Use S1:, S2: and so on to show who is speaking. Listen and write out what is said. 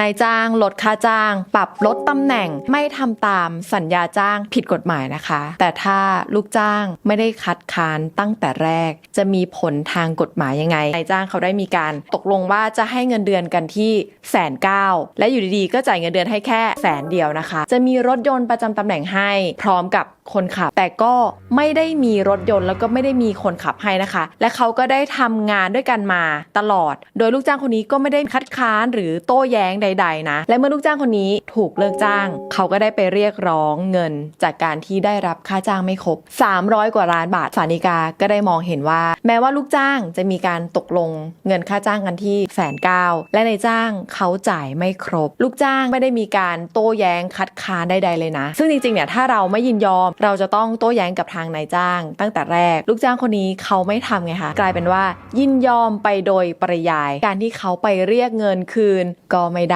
S1: นายจ้างลดค่าจ้าง ปรับลดตำแหน่งไม่ทำตามสัญญาจ้างผิดกฎหมายนะคะ แต่ถ้าลูกจ้างไม่ได้คัดค้านตั้งแต่แรก จะมีผลทางกฎหมายยังไงนายจ้างเขาได้มีการตกลงว่าจะให้เงินเดือนกันที่แสนเก้าและอยู่ดีๆ ก็จ่ายเงินเดือนให้แค่แสนเดียวนะคะ จะมีรถยนต์ประจำตำแหน่งให้พร้อมกับคนขับ แต่ก็ไม่ได้มีรถยนต์แล้วก็ไม่ได้มีคนขับให้นะคะ และเขาก็ได้ทำงานด้วยกันมาตลอด โดยลูกจ้างคนนี้ก็ไม่ได้คัดค้านหรือโต้แย้งใด ๆ นะ และเมื่อลูกจ้างคนนี้ถูกเลิกจ้าง เขาก็ได้ไปเรียกร้องเงิน จากการที่ได้รับค่าจ้างไม่ครบ 300 กว่าล้านบาทสานิกาก็ได้มองเห็นว่า แม้ว่าลูกจ้างจะมีการตกลงเงินค่าจ้างกันที่แสนเก้าและในายจ้างเขาจ่ายไม่ครบ ลูกจ้างไม่ได้มีการโต้แย้งคัดค้านใดๆเลยนะ ซึ่งจริงๆเนี่ยถ้าเราไม่ยินยอม เราจะต้องโต้แย้งกับทางนายจ้าง ตั้งแต่แรก ลูกจ้างคนนี้เขาไม่ทำไงคะกลายเป็นว่า ยินยอมไปโดยปริยาย การที่เขาไปเรียกเงินคืนก็ไม่ได้